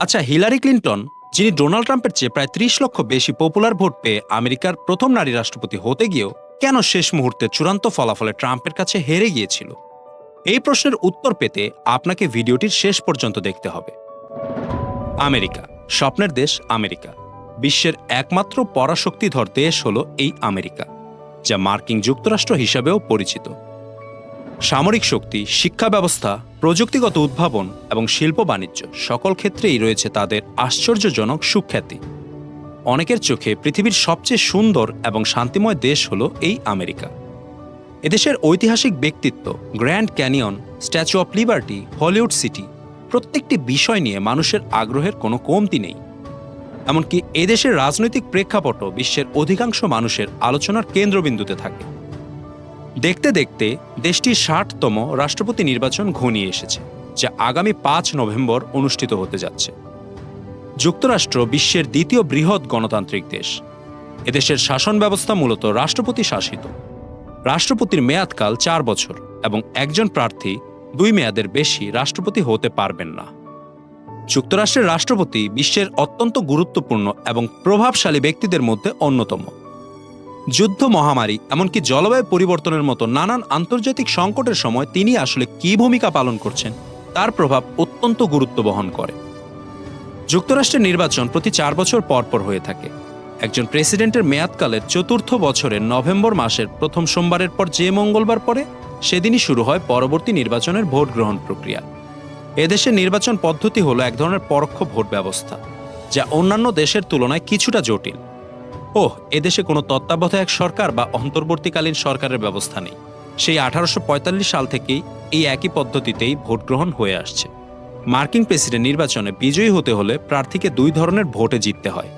আচ্ছা Hillary Clinton, যিনি Donald ট্রাম্পের চেয়ে প্রায় ত্রিশ লক্ষ বেশি পপুলার ভোট পেয়ে আমেরিকার প্রথম নারী রাষ্ট্রপতি হতে গিয়েও কেন শেষ মুহূর্তে চূড়ান্ত ফলাফলে ট্রাম্পের কাছে হেরে গিয়েছিল? এই প্রশ্নের উত্তর পেতে আপনাকে ভিডিওটির শেষ পর্যন্ত দেখতে হবে। আমেরিকা, স্বপ্নের দেশ আমেরিকা। বিশ্বের একমাত্র পরাশক্তিধর দেশ হল এই আমেরিকা, যা মার্কিন যুক্তরাষ্ট্র হিসাবেও পরিচিত। সামরিক শক্তি, শিক্ষা ব্যবস্থা, প্রযুক্তিগত উদ্ভাবন এবং শিল্প বাণিজ্য সকল ক্ষেত্রেই রয়েছে তাদের আশ্চর্যজনক সুখ্যাতি। অনেকের চোখে পৃথিবীর সবচেয়ে সুন্দর এবং শান্তিময় দেশ হল এই আমেরিকা। এদেশের ঐতিহাসিক ব্যক্তিত্ব, Grand Canyon, Statue of Liberty, Hollywood city, প্রত্যেকটি বিষয় নিয়ে মানুষের আগ্রহের কোনো কমতি নেই। এমনকি এদেশের রাজনৈতিক প্রেক্ষাপটও বিশ্বের অধিকাংশ মানুষের আলোচনার কেন্দ্রবিন্দুতে থাকে। দেখতে দেখতে দেশটির ষাটতম রাষ্ট্রপতি নির্বাচন ঘনিয়ে এসেছে, যা আগামী পাঁচ নভেম্বর অনুষ্ঠিত হতে যাচ্ছে। যুক্তরাষ্ট্র বিশ্বের দ্বিতীয় বৃহৎ গণতান্ত্রিক দেশ। এদেশের শাসন ব্যবস্থা মূলত রাষ্ট্রপতি শাসিত। রাষ্ট্রপতির মেয়াদকাল চার বছর এবং একজন প্রার্থী দুই মেয়াদের বেশি রাষ্ট্রপতি হতে পারবেন না। যুক্তরাষ্ট্রের রাষ্ট্রপতি বিশ্বের অত্যন্ত গুরুত্বপূর্ণ এবং প্রভাবশালী ব্যক্তিদের মধ্যে অন্যতম। যুদ্ধ মহামারী, এমনকি জলবায়ু পরিবর্তনের মতো নানান আন্তর্জাতিক সংকটের সময় তিনি আসলে কী ভূমিকা পালন করছেন, তার প্রভাব অত্যন্ত গুরুত্ব বহন করে। যুক্তরাষ্ট্রের নির্বাচন প্রতি চার বছর পর পর হয়ে থাকে। একজন প্রেসিডেন্টের মেয়াদকালের চতুর্থ বছরের নভেম্বর মাসের প্রথম সোমবারের পর যে মঙ্গলবার পরে সেদিনই শুরু হয় পরবর্তী নির্বাচনের ভোট গ্রহণ প্রক্রিয়া। এদেশের নির্বাচন পদ্ধতি হলো এক ধরনের পরোক্ষ ভোট ব্যবস্থা, যা অন্যান্য দেশের তুলনায় কিছুটা জটিল। ওহ, এদেশে কোনো তত্ত্বাবধায়ক সরকার বা অন্তর্বর্তীকালীন সরকারের ব্যবস্থা নেই। সেই আঠারোশো পঁয়তাল্লিশ সাল থেকেই এই একই পদ্ধতিতেই ভোট গ্রহণ হয়ে আসছে। মার্কিন প্রেসিডেন্ট নির্বাচনে বিজয়ী হতে হলে প্রার্থীকে দুই ধরনের ভোটে জিততে হয়।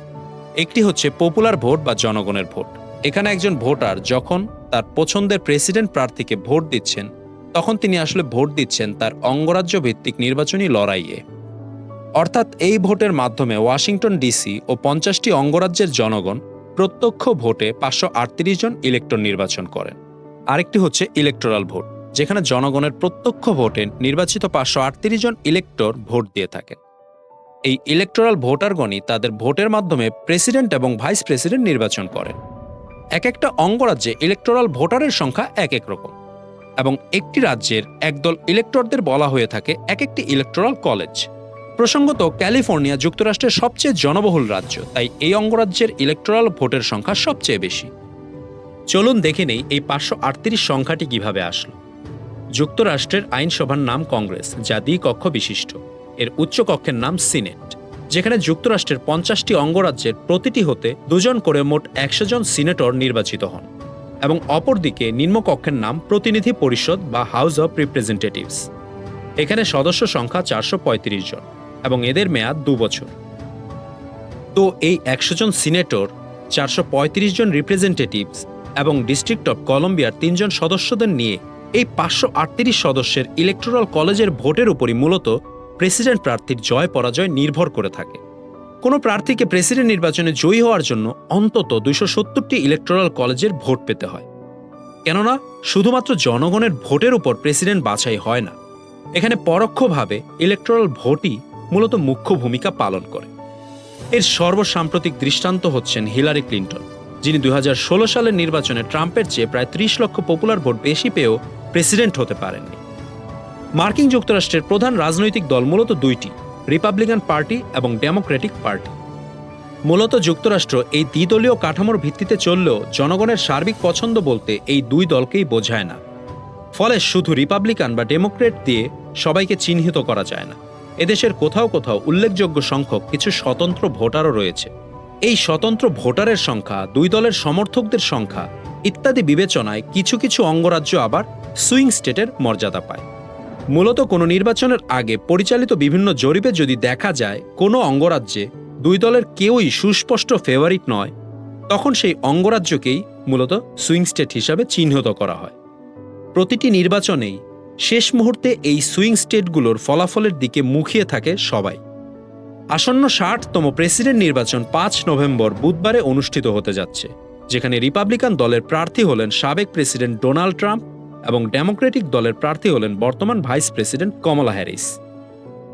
একটি হচ্ছে পপুলার ভোট বা জনগণের ভোট। এখানে একজন ভোটার যখন তার পছন্দের প্রেসিডেন্ট প্রার্থীকে ভোট দিচ্ছেন, তখন তিনি আসলে ভোট দিচ্ছেন তার অঙ্গরাজ্য ভিত্তিক নির্বাচনী লড়াইয়ে। অর্থাৎ এই ভোটের মাধ্যমে ওয়াশিংটন ডিসি ও পঞ্চাশটি অঙ্গরাজ্যের জনগণ প্রত্যক্ষ ভোটে পাঁচশো আটত্রিশ জন ইলেক্টর নির্বাচন করেন। আরেকটি হচ্ছে ইলেকটোরাল ভোট, যেখানে জনগণের প্রত্যক্ষ ভোটে নির্বাচিত পাঁচশো আটত্রিশ জন ইলেক্টর ভোট দিয়ে থাকেন। এই ইলেকটোরাল ভোটারগণই তাদের ভোটের মাধ্যমে প্রেসিডেন্ট এবং ভাইস প্রেসিডেন্ট নির্বাচন করেন। এক একটা অঙ্গরাজ্যে ইলেকটোরাল ভোটারের সংখ্যা এক এক রকম এবং একটি রাজ্যের একদল ইলেক্টরদের বলা হয়ে থাকে এক একটি ইলেকটোরাল কলেজ প্রসঙ্গত, ক্যালিফোর্নিয়া যুক্তরাষ্ট্রের সবচেয়ে জনবহুল রাজ্য, তাই এই অঙ্গরাজ্যের ইলেকট্রাল ভোটের সংখ্যা সবচেয়ে বেশি। চলুন দেখে নেই এই পাঁচশো আটত্রিশ সংখ্যাটি কীভাবে আসলো। যুক্তরাষ্ট্রের আইনসভার নাম কংগ্রেস, যা দ্বিকক্ষ বিশিষ্ট। এর উচ্চ কক্ষের নাম সিনেট, যেখানে যুক্তরাষ্ট্রের পঞ্চাশটি অঙ্গরাজ্যের প্রতিটি হতে দুজন করে মোট একশো জন সিনেটর নির্বাচিত হন এবং অপরদিকে নিম্নকক্ষের নাম প্রতিনিধি পরিষদ বা হাউস অব রিপ্রেজেন্টেটিভস। এখানে সদস্য সংখ্যা চারশো পঁয়ত্রিশ জন। এবং এদের মেয়াদ দু বছর। তো এই একশো জন সিনেটর, চারশো পঁয়ত্রিশ জন রিপ্রেজেন্টেটিভস এবং ডিস্ট্রিক্ট অফ কলম্বিয়ার তিনজন সদস্যদের নিয়ে এই পাঁচশো আটত্রিশ সদস্যের ইলেকটোরাল কলেজের ভোটের উপরই মূলত প্রেসিডেন্ট প্রার্থীর জয় পরাজয় নির্ভর করে থাকে। কোনো প্রার্থীকে প্রেসিডেন্ট নির্বাচনে জয়ী হওয়ার জন্য অন্তত দুইশো সত্তরটি ইলেকটোরাল কলেজের ভোট পেতে হয়। কেননা, শুধুমাত্র জনগণের ভোটের উপর প্রেসিডেন্ট বাছাই হয় না। এখানে পরোক্ষভাবে ইলেকটোরাল ভোটই মূলত মুখ্য ভূমিকা পালন করে। এর সর্বসাম্প্রতিক দৃষ্টান্ত হচ্ছেন হিলারি ক্লিন্টন, যিনি দুই হাজার ষোলো সালের নির্বাচনে ট্রাম্পের চেয়ে প্রায় ত্রিশ লক্ষ পপুলার ভোট বেশি পেয়েও প্রেসিডেন্ট হতে পারেননি। মার্কিন যুক্তরাষ্ট্রের প্রধান রাজনৈতিক দল মূলত দুইটি, রিপাবলিকান পার্টি এবং ডেমোক্রেটিক পার্টি। মূলত যুক্তরাষ্ট্র এই দ্বিদলীয় কাঠামোর ভিত্তিতে চললেও জনগণের সার্বিক পছন্দ বলতে এই দুই দলকেই বোঝায় না। ফলে শুধু রিপাবলিকান বা ডেমোক্রেট দিয়ে সবাইকে চিহ্নিত করা যায় না। এদেশের কোথাও কোথাও উল্লেখযোগ্য সংখ্যক কিছু স্বতন্ত্র ভোটারও রয়েছে। এই স্বতন্ত্র ভোটারের সংখ্যা, দুই দলের সমর্থকদের সংখ্যা ইত্যাদি বিবেচনায় কিছু কিছু অঙ্গরাজ্য আবার সুইং স্টেটের মর্যাদা পায়। মূলত কোনো নির্বাচনের আগে পরিচালিত বিভিন্ন জরিপে যদি দেখা যায় কোনো অঙ্গরাজ্যে দুই দলের কেউই সুস্পষ্ট ফেভারিট নয়, তখন সেই অঙ্গরাজ্যকেই মূলত সুইং স্টেট হিসাবে চিহ্নিত করা হয়। প্রতিটি নির্বাচনেই শেষ মুহূর্তে এই সুইং স্টেটগুলোর ফলাফলের দিকে মুখিয়ে থাকে সবাই। আসন্ন ষাটতম প্রেসিডেন্ট নির্বাচন পাঁচ নভেম্বর বুধবারে অনুষ্ঠিত হতে যাচ্ছে, যেখানে রিপাবলিকান দলের প্রার্থী হলেন সাবেক প্রেসিডেন্ট ডোনাল্ড ট্রাম্প এবং ডেমোক্রেটিক দলের প্রার্থী হলেন বর্তমান ভাইস প্রেসিডেন্ট কমলা হ্যারিস।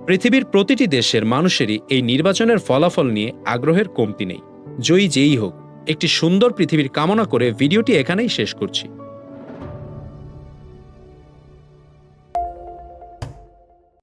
পৃথিবীর প্রতিটি দেশের মানুষেরই এই নির্বাচনের ফলাফল নিয়ে আগ্রহের কমতি নেই। জয়ী যেই হোক, একটি সুন্দর পৃথিবীর কামনা করে ভিডিওটি এখানেই শেষ করছি।